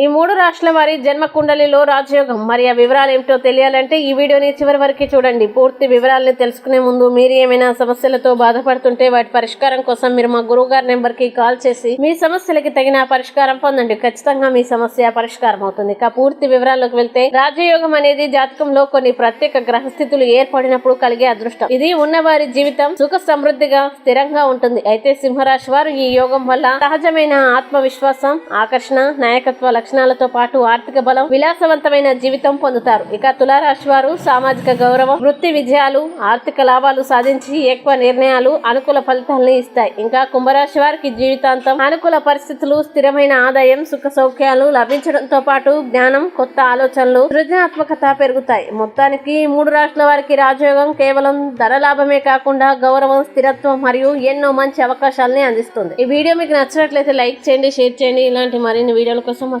ఈ మూడు రాష్ట్రాల వారి జన్మ కుండలిలో రాజయోగం. మరి ఆ వివరాలు ఏమిటో తెలియాలంటే ఈ వీడియోని చివరి వరకు చూడండి. పూర్తి వివరాలను తెలుసుకునే ముందు మీరు ఏమైనా సమస్యలతో బాధపడుతుంటే వాటి పరిష్కారం కోసం మీరు మా గురువు గారి నెంబర్కి కాల్ చేసి మీ సమస్యలకి తగిన పరిష్కారం పొందండి. ఖచ్చితంగా మీ సమస్య పరిష్కారం అవుతుంది. ఇక పూర్తి వివరాల్లోకి వెళ్తే రాజయోగం అనేది జాతకంలో కొన్ని ప్రత్యేక గ్రహస్థితులు ఏర్పడినప్పుడు కలిగే అదృష్టం. ఇది ఉన్నవారి జీవితం సుఖ సమృద్ధిగా స్థిరంగా ఉంటుంది. అయితే సింహరాశి వారు ఈ యోగం వల్ల సహజమైన ఆత్మవిశ్వాసం ఆకర్షణ నాయకత్వ లక్షణాలతో పాటు ఆర్థిక బలం విలాసవంతమైన జీవితం పొందుతారు. ఇక తులారాశి వారు సామాజిక గౌరవం వృత్తి విజయాలు ఆర్థిక లాభాలు సాధించి ఎక్కువ నిర్ణయాలు అనుకూల ఫలితాలను ఇస్తాయి. ఇంకా కుంభరాశి వారికి జీవితాంతం అనుకూల పరిస్థితులు స్థిరమైన ఆదాయం సుఖ సౌఖ్యాలు లభించడంతో పాటు జ్ఞానం కొత్త ఆలోచనలు సృజనాత్మకత పెరుగుతాయి. మొత్తానికి మూడు రాష్ట్రాల వారికి రాజయోగం కేవలం ధర లాభమే కాకుండా గౌరవం స్థిరత్వం మరియు ఎన్నో మంచి అవకాశాలని అందిస్తుంది. ఈ వీడియో మీకు నచ్చినట్లయితే లైక్ చేయండి షేర్ చేయండి. ఇలాంటి మరిన్ని వీడియోల కోసం మా